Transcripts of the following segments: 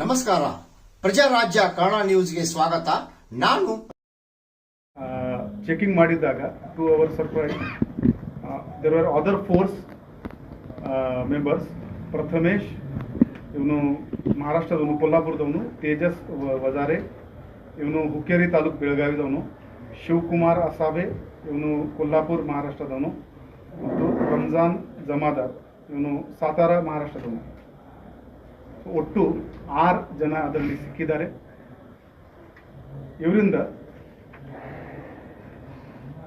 ನಮಸ್ಕಾರ. ಪ್ರಜಾರಾಜ್ಯ ಕನ್ನಡ ನ್ಯೂಸ್ಗೆ ಸ್ವಾಗತ. ನಾನು checking ಮಾಡಿದ್ದಾಗ to our surprise there are other force members Prathamesh, ಇವನು ಮಹಾರಾಷ್ಟ್ರದವನು, ಕೊಲ್ಲಾಪುರದವನು, ತೇಜಸ್ ವಜಾರೆ. ಇವನು ಹುಕ್ಕೇರಿ ತಾಲೂಕು ಬೆಳಗಾವಿದವನು. ಶಿವಕುಮಾರ್ ಅಸಾಬೆ ಇವನು ಕೊಲ್ಲಾಪುರ್ ಮಹಾರಾಷ್ಟ್ರದವನು ಮತ್ತು ರಂಜಾನ್ ಜಮಾದಾರ್, ಇವನು ಸಾತಾರ ಮಹಾರಾಷ್ಟ್ರದವನು. ಒಟ್ಟು ಆರು ಜನ ಅದರಲ್ಲಿ ಸಿಕ್ಕಿದ್ದಾರೆ. ಇವರಿಂದ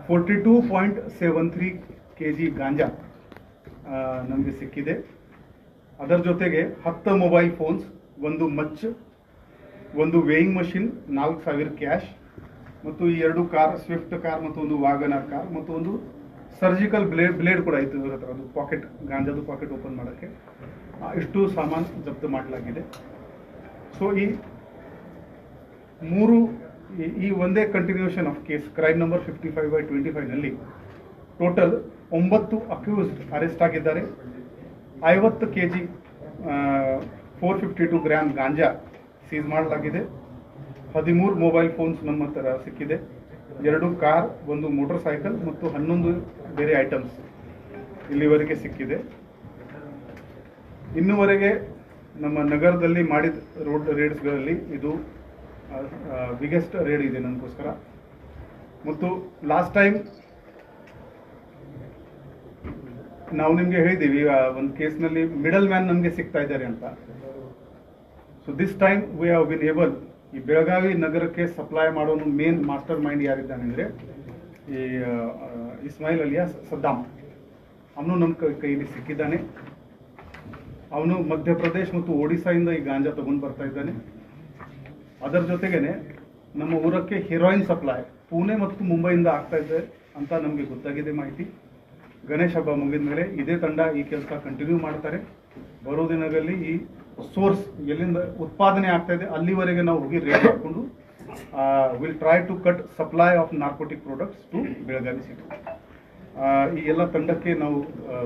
forty two point seven three K G ganja ನಮಗೆ ಸಿಕ್ಕಿದೆ. ಅದರ ಜೊತೆಗೆ ಹತ್ತು ಮೊಬೈಲ್ ಫೋನ್ಸ್, ಒಂದು ಮಚ್, ಒಂದು ವೇಯಿಂಗ್ ಮಷಿನ್, ನಾಲ್ಕು ಸಾವಿರ ಕ್ಯಾಶ್ ಮತ್ತು ಈ ಎರಡು ಕಾರ್ ಸ್ವಿಫ್ಟ್ ಕಾರ್ ಮತ್ತು ಒಂದು ವಾಗನರ್ ಕಾರ್ ಮತ್ತು ಒಂದು ಸರ್ಜಿಕಲ್ ಬ್ಲೇಡ್ ಬ್ಲೇಡ್ ಕೂಡ ಇತ್ತು ಇವ್ರ ಹತ್ರ ಅದು ಪಾಕೆಟ್ ಗಾಂಜಾದು ಪಾಕೆಟ್ ಓಪನ್ ಮಾಡೋಕ್ಕೆ. ಇಷ್ಟು ಸಾಮಾನು ಜಪ್ತು ಮಾಡಲಾಗಿದೆ. ಸೊ ಈ ಮೂರು, ಈ- ಒಂದೇ continuation of case crime number fifty five by twenty ಫೈವ್ನಲ್ಲಿ total ಒಂಬತ್ತು ಅಕ್ಯೂಸ್ಡ್ ಅರೆಸ್ಟ್ ಆಗಿದ್ದಾರೆ. ಐವತ್ತು K G four fifty two gram ganja seize ಮಾಡಲಾಗಿದೆ. ಹದಿಮೂರು ಮೊಬೈಲ್ ಫೋನ್ಸ್ ನಮ್ಮ ಹತ್ರ ಸಿಕ್ಕಿದೆ. ಎರಡು ಕಾರ್, ಒಂದು ಮೋಟರ್ ಸೈಕಲ್ ಮತ್ತು ಹನ್ನೊಂದು ಬೇರೆ ಐಟಮ್ಸ್ ಇಲ್ಲಿವರೆಗೆ ಸಿಕ್ಕಿದೆ. ಇನ್ನುವರೆಗೆ ನಮ್ಮ ನಗರದಲ್ಲಿ ಮಾಡಿದ ರೋಡ್ ರೇಡ್ಸ್ಗಳಲ್ಲಿ ಇದು ಬಿಗ್ಗೆಸ್ಟ್ ರೇಡ್ ಇದೆ ನನಗೋಸ್ಕರ. ಮತ್ತು ಲಾಸ್ಟ್ ಟೈಮ್ ನಾವು ನಿಮಗೆ ಹೇಳಿದ್ದೀವಿ ಒಂದು ಕೇಸ್ನಲ್ಲಿ ಮಿಡಲ್ ಮ್ಯಾನ್ ನಮಗೆ ಸಿಗ್ತಾ ಇದ್ದಾರೆ ಅಂತ. So this time we have been able ಈ ಬೆಳಗಾವಿ ನಗರಕ್ಕೆ ಸಪ್ಲೈ ಮಾಡೋನು ಮೇನ್ ಮಾಸ್ಟರ್ ಮೈಂಡ್ ಯಾರಿದ್ದಾನೆ ಅಂದರೆ ಈ ಇಸ್ಮಾಯಿಲ್ ಅಲಿಯಾ ಸದ್ದಾಮ್. ಅವನು ನಮ್ಮ ಕೈಯಲ್ಲಿ ಸಿಕ್ಕಿದ್ದಾನೆ. ಅವನು ಮಧ್ಯಪ್ರದೇಶ ಮತ್ತು ಒಡಿಸ್ಸಾಯಿಂದ ಈ ಗಾಂಜಾ ತಗೊಂಡು ಬರ್ತಾ ಇದ್ದಾನೆ. ಅದರ ಜೊತೆಗೇನೆ ನಮ್ಮ ಊರಕ್ಕೆ ಹೀರೋಯಿನ್ ಸಪ್ಲೈ ಪುಣೆ ಮತ್ತು ಮುಂಬೈಯಿಂದ ಆಗ್ತಾ ಇದೆ ಅಂತ ನಮಗೆ ಗೊತ್ತಾಗಿದೆ ಮಾಹಿತಿ. ಗಣೇಶ ಹಬ್ಬ ಮುಗಿದ ಮೇಲೆ ಇದೇ ತಂಡ ಈ ಕೆಲಸ ಕಂಟಿನ್ಯೂ ಮಾಡ್ತಾರೆ. ಬರೋ ದಿನಗಳಲ್ಲಿ ಈ ಸೋರ್ಸ್ ಎಲ್ಲಿಂದ ಉತ್ಪಾದನೆ ಆಗ್ತಾ ಇದೆ ಅಲ್ಲಿವರೆಗೆ ನಾವು ಹೋಗಿ ರೇಟ್ ಹಾಕೊಂಡು will try to cut supply of narcotic products to Belagavi city ಈ ಎಲ್ಲ ತಂಡಕ್ಕೆ ನಾವು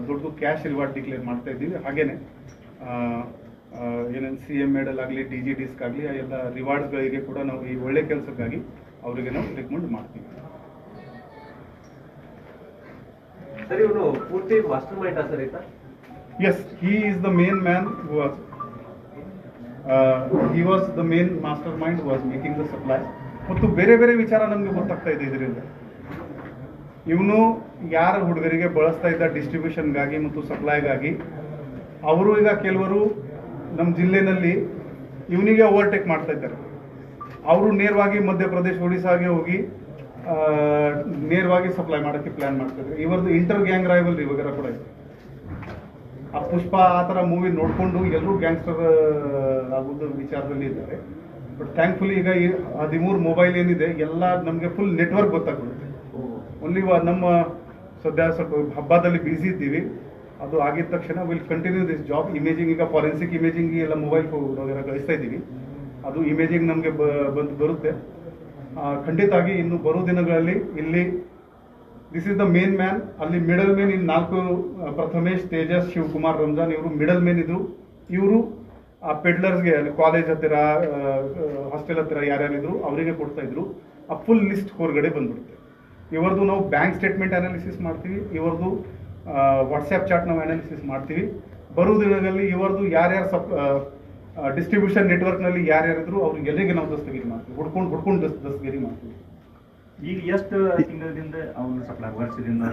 ದೊಡ್ಡದು ದೊಡ್ಡ ಕ್ಯಾಶ್ ರಿವಾರ್ಡ್ ಡಿಕ್ಲೇರ್ ಮಾಡ್ತಾ ಇದ್ದೀವಿ. ಹಾಗೇನೆ ಏನೇನು ಸಿ ಎಂ ಮೇಡಲ್ ಆಗಲಿ ಡಿ ಜಿ ಡಿಸ್ಕ್ ಆಗಲಿ ಆ ಎಲ್ಲ ರಿವಾರ್ಡ್ಸ್ಗಳಿಗೆ ಕೂಡ ನಾವು ಈ ಒಳ್ಳೆ ಕೆಲಸಕ್ಕಾಗಿ ಅವರಿಗೆ ನಾವು ರೆಕಮೆಂಡ್ ಮಾಡ್ತೀವಿ. ಸರಿ ಇವನು ಪೂರ್ತಿ ಮಾಸ್ಟರ್ ಮೈಂಡ್ ಸರ್ ಈತ? Yes he is the main man was he was the main mastermind was making the supply ಮತ್ತು ಬೇರೆ ಬೇರೆ ವಿಚಾರ ನಮಗೆ ಗೊತ್ತಾಗ್ತಾ ಇದೆ ಇದರಿಂದ. ಇವನು ಯಾರ ಹುಡುಗರಿಗೆ ಬಳಸ್ತಾ ಇದ್ದ ಡಿಸ್ಟ್ರಿಬ್ಯೂಷನ್ಗಾಗಿ ಮತ್ತು ಸಪ್ಲೈಗಾಗಿ ಅವರು ಈಗ ಕೆಲವರು ನಮ್ಮ ಜಿಲ್ಲೆನಲ್ಲಿ ಇವನಿಗೆ ಓವರ್ಟೇಕ್ ಮಾಡ್ತಾ ಇದ್ದಾರೆ. ಅವರು ನೇರವಾಗಿ ಮಧ್ಯಪ್ರದೇಶ ಒಡಿಸಾಗೆ ಹೋಗಿ ಆ, ನೇರವಾಗಿ ಸಪ್ಲೈ ಮಾಡೋಕ್ಕೆ ಪ್ಲಾನ್ ಮಾಡ್ತಾ ಇದ್ದಾರೆ. ಇವರದ್ದು ಇಂಟರ್ ಗ್ಯಾಂಗ್ ರೈವಲ್ ವಗೇರ ಕೂಡ ಇದೆ. ಆ ಪುಷ್ಪ ಆ ಥರ ಮೂವಿ ನೋಡಿಕೊಂಡು ಎಲ್ಲರೂ ಗ್ಯಾಂಗ್ಸ್ಟರ್ ಆಗೋದು ವಿಚಾರದಲ್ಲಿ ಇದ್ದಾರೆ. ಬಟ್ ಥ್ಯಾಂಕ್ಫುಲಿ ಈಗ ಈ ಹದಿಮೂರು ಮೊಬೈಲ್ ಏನಿದೆ, ಎಲ್ಲ ನಮಗೆ ಫುಲ್ ನೆಟ್ವರ್ಕ್ ಗೊತ್ತಾಗ್ಬಿಡುತ್ತೆ. ಓನ್ಲಿ ನಮ್ಮ ಸದ್ಯ ಸ್ವಲ್ಪ ಹಬ್ಬದಲ್ಲಿ ಬ್ಯುಸಿ ಇದ್ದೀವಿ. ಅದು ಆಗಿದ ತಕ್ಷಣ will continue this job imaging ಈಗ ಫಾರೆನ್ಸಿಕ್ ಇಮೇಜಿಂಗ್ ಎಲ್ಲ ಮೊಬೈಲ್ ವಗೇರ ಕಳಿಸ್ತಾ ಇದ್ದೀವಿ. ಅದು ಇಮೇಜಿಂಗ್ ನಮಗೆ ಬಂದು ಬರುತ್ತೆ. ಖಂಡಿತಾಗಿ ಇನ್ನು ಬರೋ ದಿನಗಳಲ್ಲಿ ಇಲ್ಲಿ this is the main man ಅಲ್ಲಿ ಮಿಡಲ್ ಮ್ಯಾನ್ ಇನ್ ನಾಲ್ಕು ಪ್ರಥಮೇಶ್ ತೇಜಸ್ ಶಿವಕುಮಾರ್ ರಂಜಾನ್ ಇವರು ಮಿಡಲ್ ಮ್ಯಾನ್ ಇದ್ರು. ಇವರು, ಆ ಪೆಡ್ಲರ್ಸ್ಗೆ ಅಲ್ಲಿ ಕಾಲೇಜ್ ಹತ್ತಿರ ಹಾಸ್ಟೆಲ್ ಹತ್ತಿರ ಯಾರ್ಯಾರಿದ್ರು, ಅವರಿಗೆ ಕೊಡ್ತಾ ಇದ್ರು. ಆ ಫುಲ್ ಲಿಸ್ಟ್ ಹೊರಗಡೆ ಬಂದ್ಬಿಡುತ್ತೆ. ಇವರದು ನಾವು ಬ್ಯಾಂಕ್ ಸ್ಟೇಟ್ಮೆಂಟ್ ಅನಾಲಿಸಿಸ್ ಮಾಡ್ತೀವಿ, ಇವರದು ವಾಟ್ಸ್ಆ್ಯಪ್ ಚಾಟ್ ನಾವು ಅನಾಲಿಸಿಸ್ ಮಾಡ್ತೀವಿ. ಬರೋ ದಿನಗಳಲ್ಲಿ ಇವರದು ಯಾರ್ಯಾರು ಸಪ್ ಡಿಸ್ಟ್ರಿಬ್ಯೂಷನ್ ನೆಟ್ವರ್ಕ್ನಲ್ಲಿ ಯಾರ್ಯಾರಿದ್ರು, ಅವ್ರಿಗೆ ಎಲ್ಲಿಗೆ ನಾವು ದಸ್ತಗಿರಿ ಮಾಡ್ತೀವಿ? ಹುಡ್ಕೊಂಡು ಹುಡ್ಕೊಂಡು ದಸ್, ದಸ್ತಗಿರಿ ಮಾಡ್ತೀವಿ. ಈಗ ಎಷ್ಟು ತಿಂಗಳಿಂದ ಅವನು ಸಪ್ಲೈ ವರ್ಷದಿಂದ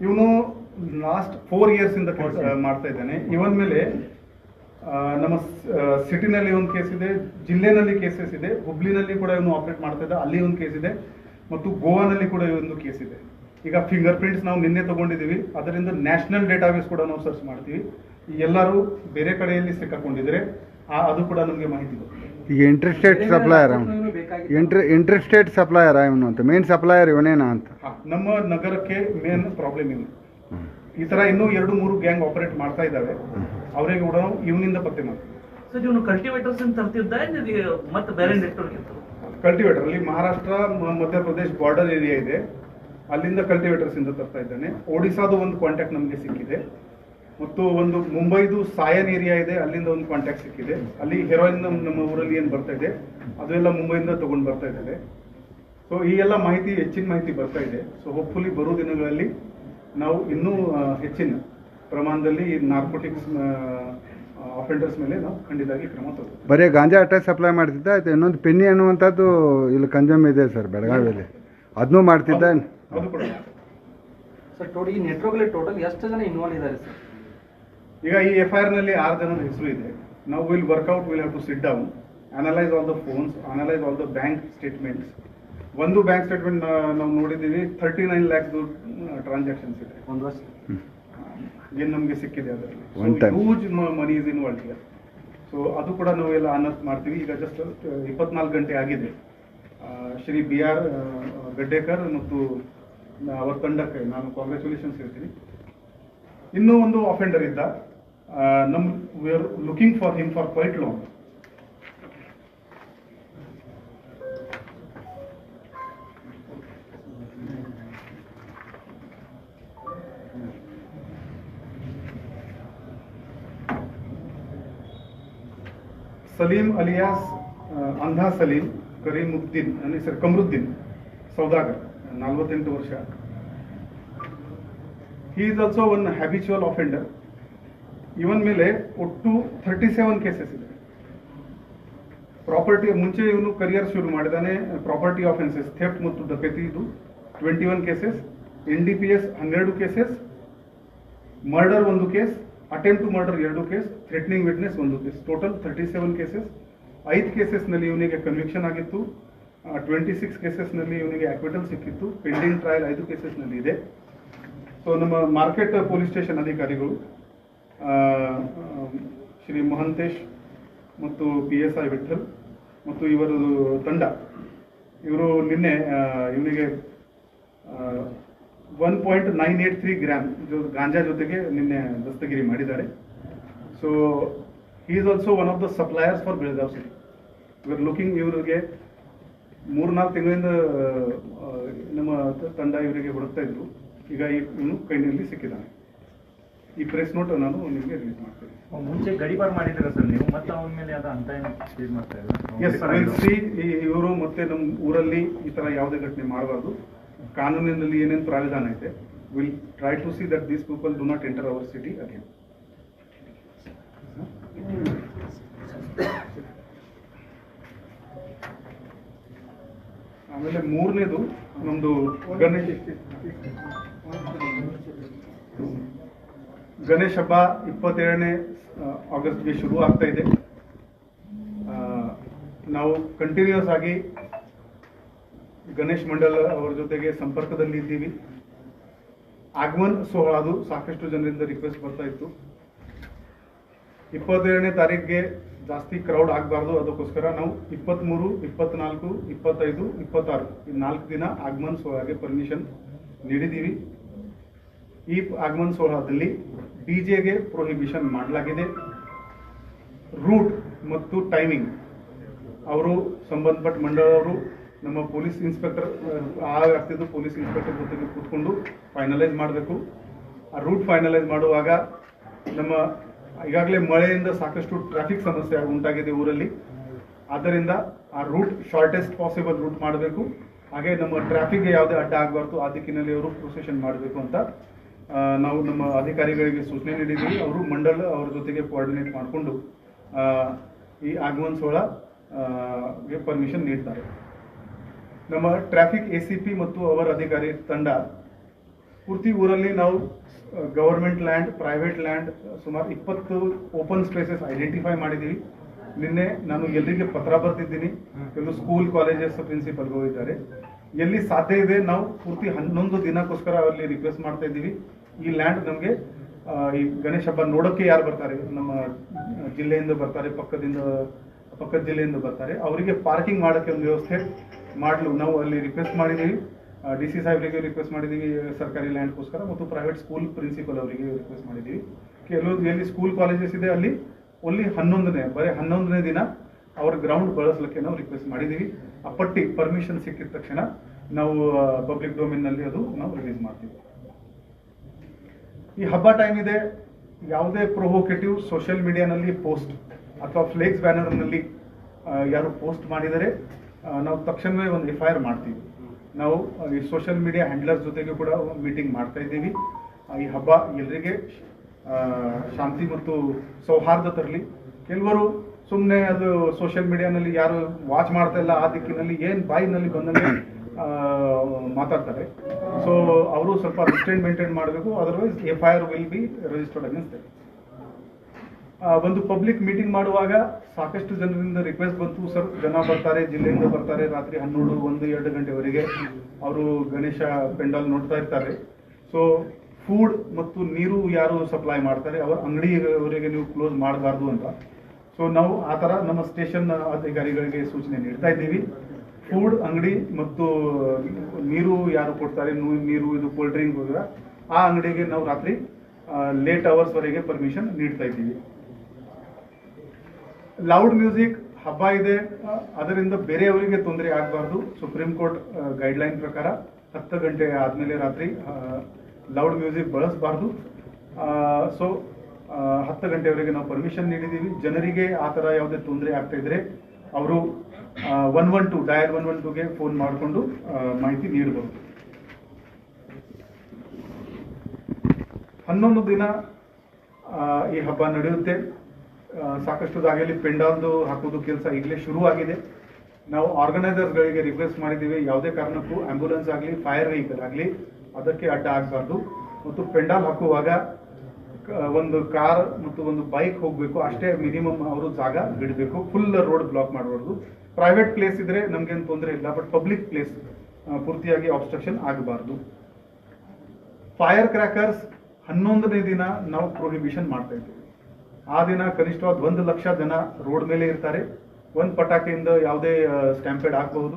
ಇವನು ಲಾಸ್ಟ್ ಫೋರ್ ಇಯರ್ಸ್ ಇಂದ ಕೆಲ್ಸ ಮಾಡ್ತಾ ಇದ್ದಾನೆ. ಇವನ್ ಮೇಲೆ ಆ, ನಮ್ಮ ಸಿಟಿನಲ್ಲಿ ಒಂದು ಕೇಸ್ ಇದೆ ಜಿಲ್ಲೆನಲ್ಲಿ ಕೇಸಸ್ ಇದೆ ಹುಬ್ಳಿನಲ್ಲಿ ಕೂಡ ಇವನು ಆಪರೇಟ್ ಮಾಡ್ತಾ ಇದ್ದ ಅಲ್ಲಿ ಒಂದು ಕೇಸ್ ಇದೆ ಮತ್ತು ಗೋವಾನಲ್ಲಿ ಕೂಡ ಇವೊಂದು ಕೇಸ್ ಇದೆ. ಈಗ ಫಿಂಗರ್ ಪ್ರಿಂಟ್ಸ್ ನಾವು ನಿನ್ನೆ ತಗೊಂಡಿದ್ದೀವಿ ಅದರಿಂದ ನ್ಯಾಷನಲ್ ಡೇಟಾಬೇಸ್ ಕೂಡ ನಾವು ಸರ್ಚ್ ಮಾಡ್ತೀವಿ. ಎಲ್ಲರೂ ಬೇರೆ ಕಡೆಯಲ್ಲಿ ಸಿಕ್ಕಾಕೊಂಡಿದ್ರೆ ಆ- ಅದು ಕೂಡ ನಮಗೆ ಮಾಹಿತಿ ಬರುತ್ತೆ. ಈಗ interested supplier inter interested supplier ಇವನು ಅಂತ. ಮೇನ್ ಸಪ್ಲೈಯರ್ ಇವನೇನ ಅಂತ. ನಮ್ಮ ನಗರಕ್ಕೆ ಮೇನ್ ಪ್ರಾಬ್ಲಮ್ ಇವನು ಈ ತರ ಇನ್ನೂ ಎರಡು ಮೂರು ಗ್ಯಾಂಗ್ ಆಪರೇಟ್ ಮಾಡ್ತಾ ಇದ್ದಾವೆ. ಅವರಿಗೆ ಕೂಡ ಇವನಿಂದ ಪತ್ತೆ ಮಾಡ್ತೀವಿ. ಸರ್ ಇವನು ಕಲ್ಟಿವೇಟರ್ಸ್ ಅಂತ ತರ್ತಿದ್ದ? ಮತ್ತೆ ಬೇರೆ ನೆಟ್ವರ್ಕ್ ಇತ್ತು? ಕಲ್ಟಿವೇಟರ್ ಅಲ್ಲಿ ಮಹಾರಾಷ್ಟ್ರ ಮಧ್ಯಪ್ರದೇಶ ಮಧ್ಯಪ್ರದೇಶ್ ಬಾರ್ಡರ್ ಏರಿಯಾ ಇದೆ. ಅಲ್ಲಿಂದ ಕಲ್ಟಿವೇಟರ್ಸ್ ಇಂದ ತರ್ತಾ ಇದ್ದಾನೆ. ಒಡಿಸಾದು ಒಂದು ಕಾಂಟ್ಯಾಕ್ಟ್ ನಮಗೆ ಸಿಕ್ಕಿದೆ. ಮತ್ತು ಒಂದು ಮುಂಬೈದು ಸಾಯನ್ ಏರಿಯಾ ಇದೆ. ಅಲ್ಲಿಂದ ಒಂದು ಕಾಂಟ್ಯಾಕ್ಟ್ ಸಿಕ್ಕಿದೆ. ಅಲ್ಲಿ ಹೆರೋಯಿನ್ ನಮ್ಮ ಊರಲ್ಲಿ ಏನು ಬರ್ತಾ ಇದೆ? ಅದೆಲ್ಲ ಮುಂಬೈಯಿಂದ ತಗೊಂಡು ಬರ್ತಾ ಇದ್ದಾರೆ. ಸೊ ಈ ಎಲ್ಲ ಮಾಹಿತಿ ಹೆಚ್ಚಿನ ಮಾಹಿತಿ ಬರ್ತಾ ಇದೆ. ಸೊ ಹೋಪ್ಫುಲಿ ಬರೋ ದಿನಗಳಲ್ಲಿ ನಾವು ಇನ್ನೂ ಹೆಚ್ಚಿನ ಪ್ರಮಾಣದಲ್ಲಿ ನಾರ್ಕೋಟಿಕ್ಸ್ ಆಫೆಂಡರ್ಸ್ ಮೇಲೆ ನಾವು ಖಂಡಿತವಾಗಿ ಕ್ರಮ ತಗೋತೀವಿ ಬರೀ ಗಾಂಜಾ ಅಟ್ಟೆ ಸಪ್ಲೈ ಮಾಡ್ತಿದ್ದ? ಆಯ್ತು ಇನ್ನೊಂದು ಪೆನ್ನಿ ಅನ್ನುವಂಥದ್ದು ಇಲ್ಲಿ ಕಂಜಮ್ ಇದೆ ಸರ್ ಬೆಳಗಾವಿಯಲ್ಲಿ. ಅದನ್ನೂ ಮಾಡ್ತಿದ್ದ? ಅದು ಕೂಡ ಸರ್ ಟೋಟಲ್ ಈ ನೆಟ್ವರ್ಕ್ಲಿ ಟೋಟಲ್ ಎಷ್ಟು ಜನ ಇನ್ವಾಲ್ವ್ ಇದ್ದಾರೆ ಸರ್ ಈಗ ಈ ಎಫ್ ಐ ಆರ್ನಲ್ಲಿ ಆರು ಜನದ ಹೆಸರು ಇದೆ. ನಾವು will work out will have to sit down analyse all the phones analyse all the bank statements ಒಂದು ಬ್ಯಾಂಕ್ ಸ್ಟೇಟ್ಮೆಂಟ್ ನಾವು ನೋಡಿದ್ದೀವಿ ತರ್ಟಿ ನೈನ್ ಲ್ಯಾಕ್ ಟ್ರಾನ್ಸಾಕ್ಷನ್ಸ್ ಇದೆ. ಒಂದು ವರ್ಷ. ಏನು ನಮಗೆ ಸಿಕ್ಕಿದೆ ಅದರಲ್ಲಿ? One time. Huge money is involve here so ಅದು ಕೂಡ ನಾವು ಎಲ್ಲ ಅನರ್ತ್ ಮಾಡ್ತೀವಿ. ಈಗ ಜಸ್ಟ್ ಇಪ್ಪತ್ನಾಲ್ಕು ಗಂಟೆ ಆಗಿದೆ. ಶ್ರೀ ಬಿ ಆರ್ ಗಡ್ಡೇಕರ್ ಮತ್ತು ಅವರ ತಂಡಕ್ಕೆ ನಾನು ಕಾಂಗ್ರ್ಯಾಚುಲೇಷನ್ಸ್ ಹೇಳ್ತೀನಿ. ಇನ್ನೂ ಒಂದು ಅಫೆಂಡರ್ ಇದ್ದ. ನಮ್ we are looking for him for quite long Salim alias Andha Salim, Karimuddin ನನ್ನ ಹೆಸರು ಕಮರುದ್ದೀನ್, ಸೌದಾಗರ್, ನಲವತ್ತೆಂಟು ವರ್ಷ. He is also one habitual offender ಇವನ್ ಮೇಲೆ ಒಟ್ಟು ಥರ್ಟಿ ಸೆವೆನ್ ಕೇಸಸ್ ಇದೆ. ಪ್ರಾಪರ್ಟಿ ಮುಂಚೆ ಇವನು ಕರಿಯರ್ ಶುರು ಮಾಡಿದಾನೆ. ಪ್ರಾಪರ್ಟಿ ಆಫೆನ್ಸಸ್ ಥೆಫ್ಟ್ ಮತ್ತು ಡಕೈತಿ ಇದು twenty one cases N D P S ಹನ್ನೆರಡು ಕೇಸಸ್ ಮರ್ಡರ್ ಒಂದು ಕೇಸ್ ಅಟೆಂಪ್ಟ್ ಟು ಮರ್ಡರ್ ಎರಡು ಕೇಸ್ ಥ್ರೆಟ್ನಿಂಗ್ ವಿಟ್ನೆಸ್ ಒಂದು case total thirty seven cases ಐದು ಕೇಸಸ್ನಲ್ಲಿ ಇವನಿಗೆ ಕನ್ವಿಕ್ಷನ್ ಆಗಿತ್ತು. ಟ್ವೆಂಟಿ ಸಿಕ್ಸ್ ಕೇಸಸ್ನಲ್ಲಿ ಇವನಿಗೆ ಅಕ್ವಿಟಲ್ ಸಿಕ್ಕಿತ್ತು. ಪೆಂಡಿಂಗ್ ಟ್ರಯಲ್ ಐದು ಕೇಸಸ್ನಲ್ಲಿ ಇದೆ. ಸೊ ನಮ್ಮ ಮಾರ್ಕೆಟ್ ಪೊಲೀಸ್ ಸ್ಟೇಷನ್ ಅಧಿಕಾರಿಗಳು ಶ್ರೀ ಮಹಂತೇಶ್ ಮತ್ತು ಪಿ ಎಸ್ ಐ ವಿಠಲ್ ಮತ್ತು ಇವರ ತಂಡ, ಇವರು ನಿನ್ನೆ ಇವನಿಗೆ one point nine eight three gram ganja ಜೊತೆಗೆ ನಿನ್ನೆ ದಸ್ತಗಿರಿ ಮಾಡಿದ್ದಾರೆ. So is also one of the suppliers for Belgaum city ಇವರು ಲುಕಿಂಗ್ ಇವರಿಗೆ ಮೂರ್ನಾಲ್ಕು ತಿಂಗಳಿಂದ ನಮ್ಮ ತಂಡ ಇವರಿಗೆ ಹುಡುಕ್ತಾ ಇದ್ರು. ಈಗ ಇವನು ಕೈನಲ್ಲಿ ಸಿಕ್ಕಿದ್ದಾನೆ. ಈ ಪ್ರೆಸ್ ನೋಟ್ ನಾನು ನಿಮಗೆ ರಿಲೀಸ್ ಮಾಡ್ತೀನಿ. ಮುಂಚೆ ಗಡಿಪಾರ್ ಮಾಡಿದ್ರ ಸರ್ ನೀವು ಮತ್ತೆ ಅವನ ಮೇಲೆ ಅದ ಅಂತ ಏನು ಮಾಡ್ತಾ ಮಾಡ್ತಾ ಎಸ್ ವಿಲ್ ಸಿ ಇವರು ಮತ್ತೆ ನಮ್ಮ ಊರಲ್ಲಿ ಈ ತರ ಯಾವುದೇ ಘಟನೆ ಮಾಡಬಾರ್ದು. ಕಾನೂನಿನಲ್ಲಿ ಏನೇನು ಪ್ರಾವಿಧಾನ ಐತೆ will try to see that these people do not enter our city again ಆಮೇಲೆ ಮೂರನೇದು ನಮ್ಮದು ಗಣೇಶ ಗಣೇಶ್ ಹಬ್ಬ ಇಪ್ಪತ್ತೇಳನೇ ಆಗಸ್ಟ್ಗೆ ಶುರು ಆಗ್ತಾ ಇದೆ. ನಾವು ಕಂಟಿನ್ಯೂಸ್ ಆಗಿ ಗಣೇಶ್ ಮಂಡಲ್ ಅವರ ಜೊತೆಗೆ ಸಂಪರ್ಕದಲ್ಲಿ ಇದ್ದೀವಿ. ಆಗಮನ್ ಸೋಹಳ ಅದು ಸಾಕಷ್ಟು ಜನರಿಂದ ರಿಕ್ವೆಸ್ಟ್ ಬರ್ತಾ ಇತ್ತು. ಇಪ್ಪತ್ತೆರಡನೇ ತಾರೀಕಿಗೆ ಜಾಸ್ತಿ ಕ್ರೌಡ್ ಆಗಬಾರ್ದು, ಅದಕ್ಕೋಸ್ಕರ ನಾವು ಇಪ್ಪತ್ತ್ಮೂರು ಇಪ್ಪತ್ನಾಲ್ಕು, ಇಪ್ಪತ್ತೈದು, ಇಪ್ಪತ್ತಾರು, ಈ ನಾಲ್ಕು ದಿನ ಆಗಮನ್ ಸೋಹಾಗೆ ಪರ್ಮಿಷನ್ ನೀಡಿದ್ದೀವಿ. ಈ ಆಗಮನ್ ಸೋಹಳದಲ್ಲಿ ಡಿ ಜೆಗೆ ಪ್ರೊಹಿಬಿಷನ್ ಮಾಡಲಾಗಿದೆ. ರೂಟ್ ಮತ್ತು ಟೈಮಿಂಗ್ ಅವರು ಸಂಬಂಧಪಟ್ಟ ಮಂಡಳವರು ನಮ್ಮ ಪೊಲೀಸ್ ಇನ್ಸ್ಪೆಕ್ಟರ್, ಆ ವ್ಯಕ್ತಿದು ಪೊಲೀಸ್ ಇನ್ಸ್ಪೆಕ್ಟರ್ ಜೊತೆಗೆ ಕೂತ್ಕೊಂಡು ಫೈನಲೈಸ್ ಮಾಡಬೇಕು. ಆ ರೂಟ್ ಫೈನಲೈಸ್ ಮಾಡುವಾಗ ನಮ್ಮ ಈಗಾಗಲೇ ಮಳೆಯಿಂದ ಸಾಕಷ್ಟು ಟ್ರಾಫಿಕ್ ಸಮಸ್ಯೆ ಉಂಟಾಗಿದೆ ಊರಲ್ಲಿ. ಆದ್ದರಿಂದ ಆ ರೂಟ್ ಶಾರ್ಟೆಸ್ಟ್ ಪಾಸಿಬಲ್ ರೂಟ್ ಮಾಡಬೇಕು. ಹಾಗೆ ನಮ್ಮ ಟ್ರಾಫಿಕ್ಗೆ ಯಾವುದೇ ಅಡ್ಡ ಆಗಬಾರ್ದು, ಆ ದಿಕ್ಕಿನಲ್ಲಿ ಅವರು ಪ್ರೊಸೆಷನ್ ಮಾಡಬೇಕು ಅಂತ ನಾವು ನಮ್ಮ ಅಧಿಕಾರಿಗಳಿಗೆ ಸೂಚನೆ ನೀಡಿದ್ದೀವಿ ಅವರು ಮಂಡಲ ಅವ್ರ ಜೊತೆಗೆ ಕೋಆರ್ಡಿನೇಟ್ ಮಾಡಿಕೊಂಡು ಈ ಆಗಮನ್ ಸೋಳ ಪರ್ಮಿಷನ್ ನೀಡ್ತಾರೆ. ನಮ್ಮ ಟ್ರಾಫಿಕ್ ಎ ಸಿ ಪಿ ಮತ್ತು ಅವರ ಅಧಿಕಾರಿ ತಂಡ. ಪೂರ್ತಿ ಊರಲ್ಲಿ ನಾವು ಗವರ್ಮೆಂಟ್ ಲ್ಯಾಂಡ್, ಪ್ರೈವೇಟ್ ಲ್ಯಾಂಡ್, ಸುಮಾರು ಇಪ್ಪತ್ತು ಓಪನ್ ಸ್ಪೇಸಸ್ ಐಡೆಂಟಿಫೈ ಮಾಡಿದ್ದೀವಿ ನಿನ್ನೆ ನಾನು ಎಲ್ಲಿಗೆ ಪತ್ರ ಬರ್ತಿದ್ದೀನಿ. ಕೆಲವು ಸ್ಕೂಲ್ ಕಾಲೇಜಸ್ ಪ್ರಿನ್ಸಿಪಲ್ಗೂ ಇದ್ದಾರೆ. ಎಲ್ಲಿ ಸಾಧ್ಯ ಇದೆ ನಾವು ಪೂರ್ತಿ ಹನ್ನೊಂದು ದಿನಕ್ಕೋಸ್ಕರ ಅಲ್ಲಿ ರಿಕ್ವೆಸ್ಟ್ ಮಾಡ್ತಾ ಇದ್ದೀವಿ. ಈ ಲ್ಯಾಂಡ್ ನಮಗೆ ಈ ಗಣೇಶ ಹಬ್ಬ ನೋಡೋಕ್ಕೆ ಯಾರು ಬರ್ತಾರೆ? ನಮ್ಮ ಜಿಲ್ಲೆಯಿಂದ ಬರ್ತಾರೆ, ಪಕ್ಕದಿಂದ, ಪಕ್ಕದ ಜಿಲ್ಲೆಯಿಂದ ಬರ್ತಾರೆ. ಅವರಿಗೆ ಪಾರ್ಕಿಂಗ್ ಮಾಡೋಕ್ಕೆ ಒಂದು ವ್ಯವಸ್ಥೆ ಮಾಡಲು ನಾವು ಅಲ್ಲಿ ರಿಕ್ವೆಸ್ಟ್ ಮಾಡಿದ್ದೀವಿ ಡಿ ಸಿ ಸಾಹೇಬರಿಗೆ ರಿಕ್ವೆಸ್ಟ್ ಮಾಡಿದ್ದೀವಿ ಸರ್ಕಾರಿ ಲ್ಯಾಂಡ್ಗೋಸ್ಕರ ಮತ್ತು ಪ್ರೈವೇಟ್ ಸ್ಕೂಲ್ ಪ್ರಿನ್ಸಿಪಲ್ ಅವರಿಗೆ ರಿಕ್ವೆಸ್ಟ್ ಮಾಡಿದ್ದೀವಿ ಕೆಲವು ಎಲ್ಲಿ ಸ್ಕೂಲ್ ಕಾಲೇಜಸ್ ಇದೆ ಅಲ್ಲಿ, ಒಲ್ಲಿ ಹನ್ನೊಂದನೇ, ಬರೀ ಹನ್ನೊಂದನೇ ದಿನ ಅವ್ರ ಗ್ರೌಂಡ್ ಬಳಸಲಿಕ್ಕೆ ನಾವು ರಿಕ್ವೆಸ್ಟ್ ಮಾಡಿದ್ದೀವಿ ಆ ಪಟ್ಟಿ ಪರ್ಮಿಷನ್ ಸಿಕ್ಕಿದ ತಕ್ಷಣ ನಾವು ಪಬ್ಲಿಕ್ ಡೊಮೇನ್ನಲ್ಲಿ ಅದು ನಾವು ರಿಲೀಸ್ ಮಾಡ್ತೀವಿ. ಈ ಹಬ್ಬ ಟೈಮ್ ಇದೆ, ಯಾವುದೇ ಪ್ರೊವೋಕೇಟಿವ್ ಸೋಷಿಯಲ್ ಮೀಡಿಯಾನಲ್ಲಿ ಪೋಸ್ಟ್ ಅಥವಾ ಫ್ಲೇಕ್ಸ್ ಬ್ಯಾನರ್ನಲ್ಲಿ ಯಾರು ಪೋಸ್ಟ್ ಮಾಡಿದರೆ ನಾವು ತಕ್ಷಣವೇ ಒಂದು ಎಫ್ ಐ ಆರ್ ಮಾಡ್ತೀವಿ. ನಾವು ಈ ಸೋಷಿಯಲ್ ಮೀಡಿಯಾ ಹ್ಯಾಂಡ್ಲರ್ ಜೊತೆಗೆ ಕೂಡ ಮೀಟಿಂಗ್ ಮಾಡ್ತಾ ಇದ್ದೀವಿ. ಈ ಹಬ್ಬ ಎಲ್ಲರಿಗೆ ಶಾಂತಿ ಮತ್ತು ಸೌಹಾರ್ದ ತರಲಿ. ಕೆಲವರು ಸುಮ್ಮನೆ ಅದು ಸೋಷಿಯಲ್ ಮೀಡಿಯಾನಲ್ಲಿ ಯಾರು ವಾಚ್ ಮಾಡ್ತಾ ಇಲ್ಲ, ಆ ದಿಕ್ಕಿನಲ್ಲಿ ಏನು ಬಾಯಿನಲ್ಲಿ ಬಂದಂಗೆ ಮಾತಾಡ್ತಾರೆ. ಸೊ ಅವರು ಸ್ವಲ್ಪ ರಿಸ್ಟೆಂಟ್ ಮೇಂಟೈನ್ ಮಾಡಬೇಕು otherwise F I R will be registered against ಒಂದು ಪಬ್ಲಿಕ್ ಮೀಟಿಂಗ್ ಮಾಡುವಾಗ ಸಾಕಷ್ಟು ಜನರಿಂದ ರಿಕ್ವೆಸ್ಟ್ ಬಂತು. ಸರ್ ಜನ ಬರ್ತಾರೆ, ಜಿಲ್ಲೆಯಿಂದ ಬರ್ತಾರೆ. ರಾತ್ರಿ ಹನ್ನೆರಡು, ಒಂದು, ಎರಡು ಗಂಟೆವರೆಗೆ ಅವರು ಗಣೇಶ ಪೆಂಡಲ್ ನೋಡ್ತಾ ಇರ್ತಾರೆ. ಸೊ ಫುಡ್ ಮತ್ತು ನೀರು ಯಾರು ಸಪ್ಲೈ ಮಾಡ್ತಾರೆ? ಅವರ ಅಂಗಡಿಯವರೆಗೆ ನೀವು ಕ್ಲೋಸ್ ಮಾಡಬಾರ್ದು ಅಂತ. ಸೊ ನಾವು ಆ ಥರ ನಮ್ಮ ಸ್ಟೇಷನ್ ಅಧಿಕಾರಿಗಳಿಗೆ ಸೂಚನೆ ನೀಡ್ತಾ ಇದ್ದೀವಿ. ಫುಡ್ ಅಂಗಡಿ ಮತ್ತು ನೀರು ಯಾರು ಕೊಡ್ತಾರೆ? ನೀರು, ಇದು ಕೋಲ್ಡ್ ಡ್ರಿಂಕ್ ಆ ಅಂಗಡಿಗೆ ನಾವು ರಾತ್ರಿ ಲೇಟ್ ಅವರ್ಸ್ವರೆಗೆ ಪರ್ಮಿಷನ್ ನೀಡ್ತಾ ಇದ್ದೀವಿ. ಲೌಡ್ ಮ್ಯೂಸಿಕ್ ಹಬ್ಬ ಇದೆ. ಅದರಿಂದ ಬೇರೆಯವರಿಗೆ ತೊಂದರೆ ಆಗಬಾರ್ದು. ಸುಪ್ರೀಂ ಕೋರ್ಟ್ ಗೈಡ್ಲೈನ್ ಪ್ರಕಾರ ಹತ್ತು ಗಂಟೆ ಆದಮೇಲೆ ರಾತ್ರಿ ಲೌಡ್ ಮ್ಯೂಸಿಕ್ ಬಳಸಬಾರ್ದು. ಸೊ ಹತ್ತು ಗಂಟೆವರೆಗೆ ನಾವು ಪರ್ಮಿಷನ್ ನೀಡಿದ್ದೀವಿ. ಜನರಿಗೆ ಆ ಥರ ಯಾವುದೇ ತೊಂದರೆ ಆಗ್ತಾ ಇದ್ರೆ ಅವರು one one two dial one one ಟುಗೆ phone ಮಾಡಿಕೊಂಡು ಮಾಹಿತಿ ನೀಡಬಹುದು ಹನ್ನೊಂದು ದಿನ ಈ ಹಬ್ಬ ನಡೆಯುತ್ತೆ. ಸಾಕಷ್ಟು ಜಾಗೆಯಲ್ಲಿ ಪೆಂಡಾಲ್ದು ಹಾಕೋದು ಕೆಲಸ ಈಗಲೇ ಶುರುವಾಗಿದೆ. ನಾವು ಆರ್ಗನೈಸರ್ಗಳಿಗೆ ರಿಕ್ವೆಸ್ಟ್ ಮಾಡಿದ್ದೀವಿ. ಯಾವುದೇ ಕಾರಣಕ್ಕೂ ಆಂಬ್ಯುಲೆನ್ಸ್ ಆಗಲಿ ಫೈರ್ ವೆಹಿಕಲ್ ಆಗಲಿ, ಅದಕ್ಕೆ ಅಡ್ಡ ಆಗಬಾರ್ದು. ಮತ್ತು ಪೆಂಡಾಲ್ ಹಾಕುವಾಗ ಒಂದು ಕಾರ್ ಮತ್ತು ಒಂದು ಬೈಕ್ ಹೋಗಬೇಕು. ಅಷ್ಟೇ ಮಿನಿಮಮ್ ಅವರು ಜಾಗ ಬಿಡಬೇಕು. ಫುಲ್ ರೋಡ್ ಬ್ಲಾಕ್ ಮಾಡಬಾರ್ದು. ಪ್ರೈವೇಟ್ ಪ್ಲೇಸ್ ಇದ್ರೆ ನಮ್ಗೇನು ತೊಂದರೆ ಇಲ್ಲ. ಬಟ್ ಪಬ್ಲಿಕ್ ಪ್ಲೇಸ್ ಪೂರ್ತಿಯಾಗಿ ಆಬ್ಸ್ಟ್ರಕ್ಷನ್ ಆಗಬಾರ್ದು. ಫೈರ್ ಕ್ರ್ಯಾಕರ್ಸ್ ಹನ್ನೊಂದನೇ ದಿನ ನಾವು ಪ್ರೊಹಿಬಿಷನ್ ಮಾಡ್ತಾ ಇದ್ದೀವಿ. ಆ ದಿನ ಕನಿಷ್ಠವಾದ ಒಂದು ಲಕ್ಷ ಜನ ರೋಡ್ ಮೇಲೆ ಇರ್ತಾರೆ. ಒಂದು ಪಟಾಕಿಯಿಂದ ಯಾವುದೇ ಸ್ಟ್ಯಾಂಪೇಡ್ ಆಗಬಹುದು.